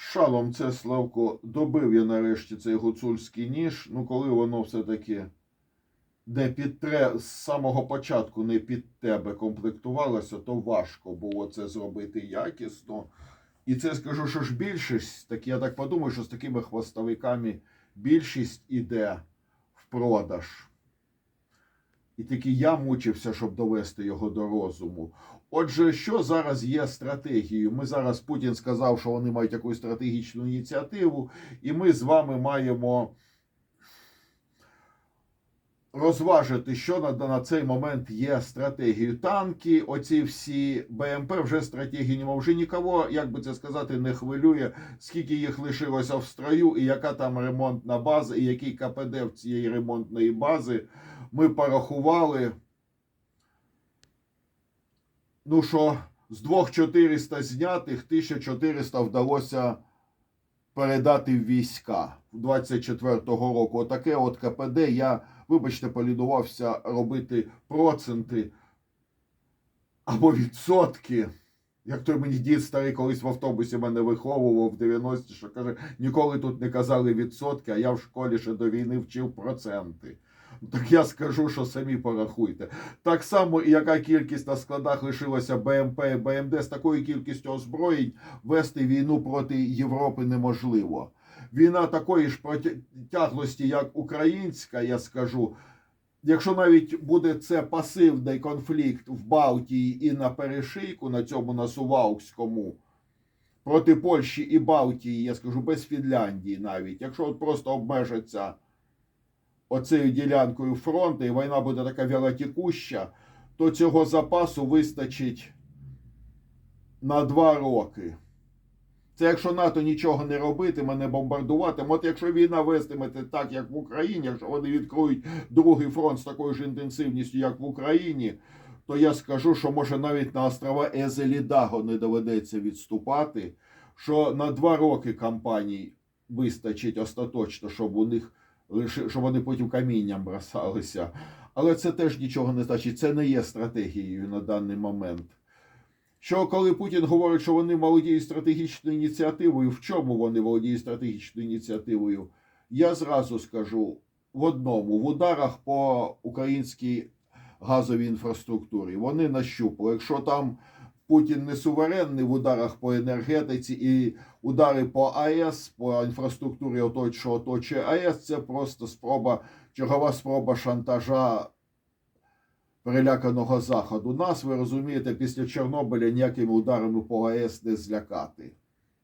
Шалом це Славко. Добив я нарешті цей гуцульський ніж. Ну, коли воно все-таки не під тре, з самого початку не під тебе комплектувалося, то важко було це зробити якісно. І це скажу, що ж більшість, так я так подумаю, що з такими хвостовиками більшість іде в продаж. І тільки я мучився, щоб довести його до розуму. Отже, що зараз є стратегією? Ми зараз Путін сказав, що вони мають якусь стратегічну ініціативу, і ми з вами маємо розважити, що на, на цей момент є стратегією. Танки, оці всі БМП вже стратегії нема. Вже нікого, як би це сказати, не хвилює, скільки їх лишилося в строю, і яка там ремонтна база, і який КПД в цієї ремонтної бази. Ми порахували. Ну що, з 2400 знятих 1400 вдалося передати в війська 24-го року. Отаке от КПД. Я, вибачте, полідувався робити проценти або відсотки. Як той мені дід старий колись в автобусі мене виховував в 90-ті, що каже, ніколи тут не казали відсотки, а я в школі ще до війни вчив проценти. Так я скажу, що самі порахуйте. Так само, яка кількість на складах лишилося БМП і БМД, з такою кількістю озброєнь вести війну проти Європи неможливо. Війна такої ж протяглості, як українська, я скажу. Якщо навіть буде це пасивний конфлікт в Балтії і на перешийку, на цьому на проти Польщі і Балтії, я скажу, без Фінляндії навіть, якщо от просто обмежаться оцею ділянкою фронту, і війна буде така вялотікуща, то цього запасу вистачить на два роки. Це якщо НАТО нічого не робитиме, не бомбардуватиме. От якщо війна вестиметься так, як в Україні, якщо вони відкриють другий фронт з такою ж інтенсивністю, як в Україні, то я скажу, що може навіть на острова Езелідаго не доведеться відступати, що на два роки кампаній вистачить остаточно, щоб у них лише щоб вони потім камінням бросалися. Але це теж нічого не значить. Це не є стратегією на даний момент. Що коли Путін говорить, що вони володіють стратегічною ініціативою, в чому вони володіють стратегічною ініціативою? Я зразу скажу в одному: в ударах по українській газовій інфраструктурі вони нащупали. Якщо там Путін не суверенний в ударах по енергетиці і удари по АЕС, по інфраструктурі, оточ, що оточує АЕС, це просто спроба, чергова спроба шантажа переляканого заходу. Нас, ви розумієте, після Чорнобиля ніякими ударами по АЕС не злякати.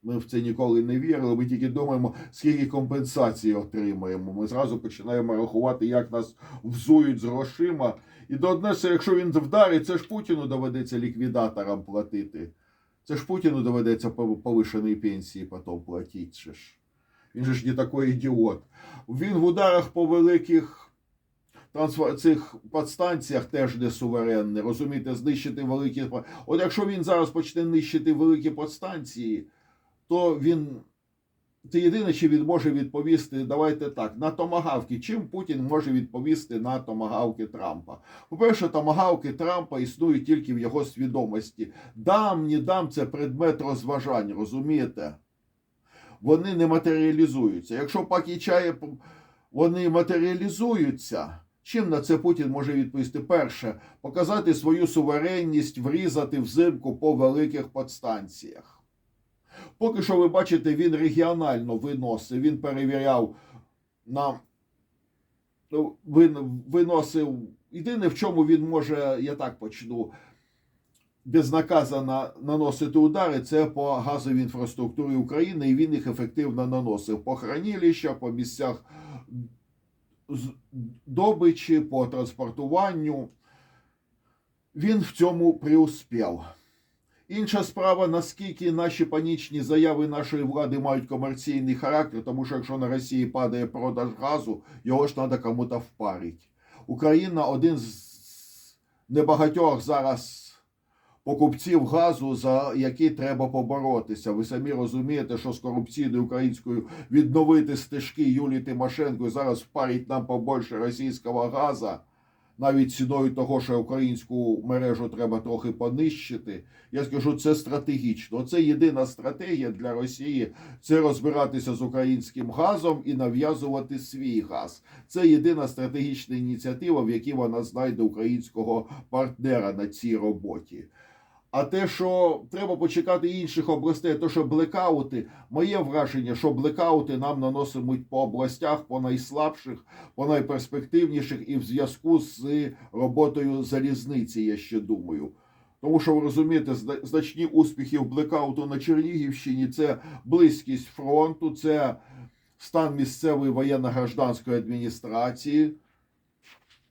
Ми в це ніколи не вірили. Ми тільки думаємо, скільки компенсації отримаємо. Ми зразу починаємо рахувати, як нас взують з грошима. І до одне, якщо він вдарить, це ж Путіну доведеться ліквідаторам платити. Це ж Путіну доведеться повишеної пенсії потім платити. Він же ж не такий ідіот. Він в ударах по великих цих подстанціях теж не суверенний. Розумієте, знищити великі. От якщо він зараз почне нищити великі подстанції, то він. Це єдине, чи він може відповісти, давайте так, на томагавки. Чим Путін може відповісти на томагавки Трампа? По-перше, томагавки Трампа існують тільки в його свідомості. Дам, не дам це предмет розважань, розумієте? Вони не матеріалізуються. Якщо пак і вони матеріалізуються. Чим на це Путін може відповісти? Перше, показати свою суверенність, врізати взимку по великих подстанціях. Поки що ви бачите, він регіонально виносив, він перевіряв на ну, виносив. Єдине, в чому він може, я так почну, безнаказано наносити удари, це по газовій інфраструктурі України, і він їх ефективно наносив по хранилищах, по місцях добичі, по транспортуванню. Він в цьому приуспів. Інша справа, наскільки наші панічні заяви нашої влади мають комерційний характер, тому що якщо на Росії падає продаж газу, його ж треба кому-то впарити. Україна один з небагатьох зараз покупців газу, за які треба поборотися. Ви самі розумієте, що з корупційною українською відновити стежки Юлії Тимошенко і зараз впарить нам побольше російського газу. Навіть ціною того, що українську мережу треба трохи понищити. Я скажу, це стратегічно. Це єдина стратегія для Росії це розбиратися з українським газом і нав'язувати свій газ. Це єдина стратегічна ініціатива, в якій вона знайде українського партнера на цій роботі. А те, що треба почекати інших областей, то що блекаути, моє враження, що блекаути нам наносимуть по областях, по найслабших, по найперспективніших, і в зв'язку з роботою залізниці, я ще думаю. Тому що ви розумієте, значні успіхи в блекауту на Чернігівщині це близькість фронту, це стан місцевої воєнно-гражданської адміністрації.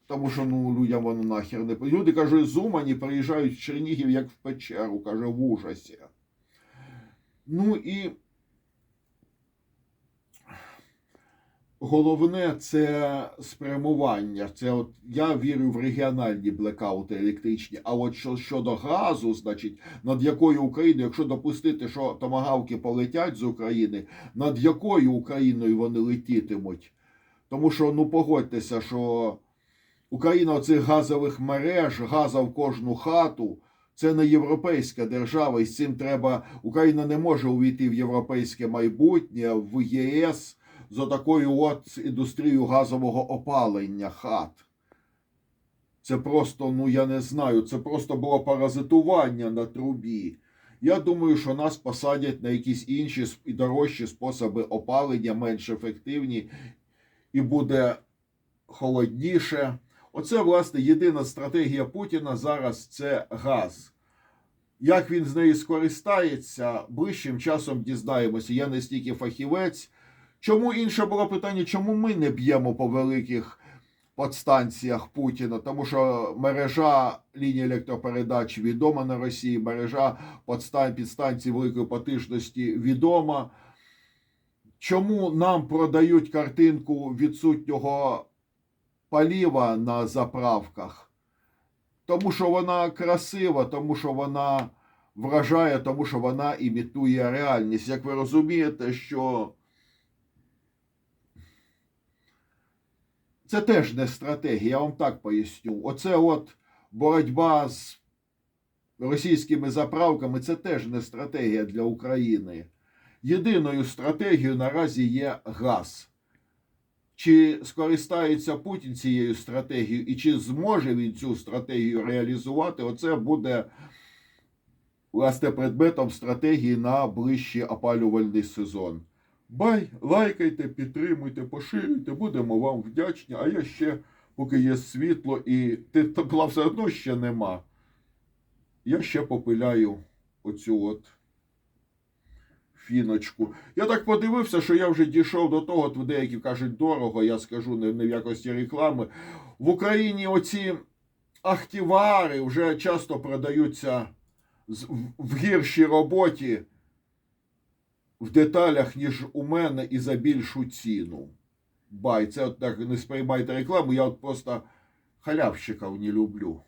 Тому що ну людям воно нахер не Люди кажуть, з Умані приїжджають в Чернігів як в печеру, каже, в ужасі. Ну і головне це спрямування. Це от я вірю в регіональні блекаути електричні. А от що щодо газу, значить, над якою Україною, якщо допустити, що томагавки полетять з України, над якою Україною вони летітимуть? Тому що ну погодьтеся, що Україна оцих газових мереж, газа в кожну хату. Це не європейська держава, і з цим треба. Україна не може увійти в європейське майбутнє, в ЄС з такою от індустрією газового опалення хат. Це просто, ну я не знаю, це просто було паразитування на трубі. Я думаю, що нас посадять на якісь інші і дорожчі способи опалення, менш ефективні, і буде холодніше. Оце, власне, єдина стратегія Путіна зараз це газ. Як він з неї скористається, ближчим часом дізнаємося. Я не стільки фахівець. Чому інше було питання, чому ми не б'ємо по великих подстанціях Путіна? Тому що мережа лінії електропередач відома на Росії, мережа підстанцій великої потужності відома. Чому нам продають картинку відсутнього паліва на заправках? Тому що вона красива, тому що вона вражає, тому що вона імітує реальність. Як ви розумієте, що це теж не стратегія, я вам так поясню. Оце от боротьба з російськими заправками це теж не стратегія для України. Єдиною стратегією наразі є газ. Чи скористається Путін цією стратегією і чи зможе він цю стратегію реалізувати? Оце буде власне предметом стратегії на ближчий опалювальний сезон. Бай, лайкайте, підтримуйте, поширюйте, будемо вам вдячні. А я ще, поки є світло і те- тепла все одно ще нема. Я ще попиляю оцю от фіночку. Я так подивився, що я вже дійшов до того, от деякі кажуть дорого, я скажу не, не в якості реклами. В Україні оці ахтівари вже часто продаються в- гіршій роботі в деталях, ніж у мене, і за більшу ціну. Бай, це от так не сприймайте рекламу, я от просто халявщиків не люблю.